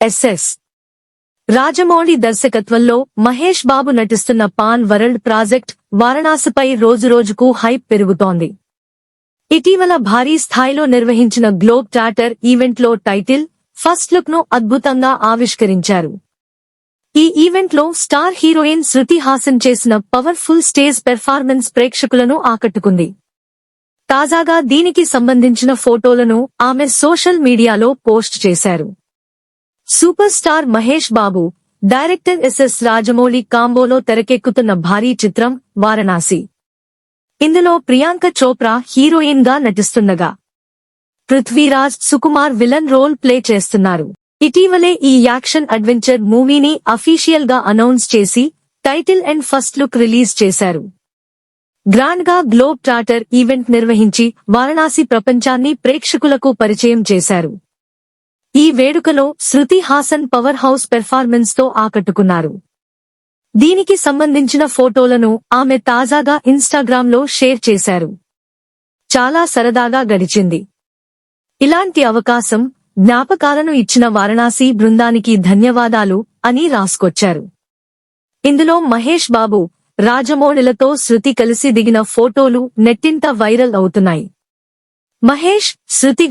SS. Rajamouli దర్శకత్వంలో మహేష్ బాబు నటిస్తున్న pan world project వారణాసిపై రోజురోజుకు హైప్ పెరుగుతోంది. ఇటీవల భారీ స్థాయిలో నిర్వహించిన గ్లోబ్ టాటర్ ఈవెంట్లో టైటిల్ ఫస్ట్ లుక్ను అద్భుతంగా ఆవిష్కరించారు. ఈ ఈవెంట్లో స్టార్ హీరోయిన్ శృతి హాసన్ చేసిన పవర్ఫుల్ స్టేజ్ పెర్ఫార్మెన్స్ ప్రేక్షకులను ఆకట్టుకుంది. తాజాగా దీనికి సంబంధించిన ఫోటోలను ఆమె సోషల్ మీడియాలో పోస్ట్ చేశారు. Super star Mahesh Babu director SS Rajamouli కాంబోలో తెరకెక్కుతున్న భారీ చిత్రం వారణాసి. ఇందులో ప్రియాంక చోప్రా హీరోయిన్గా నటిస్తుండగా. Prithviraj Sukumar villain role play చేస్తున్నారు. ఇటీవలే ఈ యాక్షన్ అడ్వెంచర్ మూవీని అఫీషియల్గా అనౌన్స్ చేసి title and first look release చేశారు. గ్రాండ్గా గ్లోబ్ ట్రాటర్ ఈవెంట్ నిర్వహించి వారణాసి ప్రపంచాన్ని ప్రేక్షకులకు పరిచయం చేశారు. ఈ వేడుకలో శృతి హాసన్ పవర్ హౌస్ పెర్ఫార్మెన్స్తో ఆకట్టుకున్నారు. దీనికి సంబంధించిన ఫోటోలను ఆమె తాజాగా ఇన్స్టాగ్రామ్లో షేర్ చేశారు. చాలా సరదాగా గడిచింది. ఇలాంటి అవకాశం జ్ఞాపకాలను ఇచ్చిన వారణాసి బృందానికి ధన్యవాదాలు అని రాసుకొచ్చారు. ఇందులో మహేష్ బాబు రాజమౌళిలతో శృతి కలిసి దిగిన ఫోటోలు నెట్టింట వైరల్ అవుతున్నాయి. మహేష్ శృతి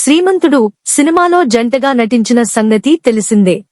శ్రీమంతుడు సినిమాలో జంటగా నటించిన సంగతి తెలిసిందే.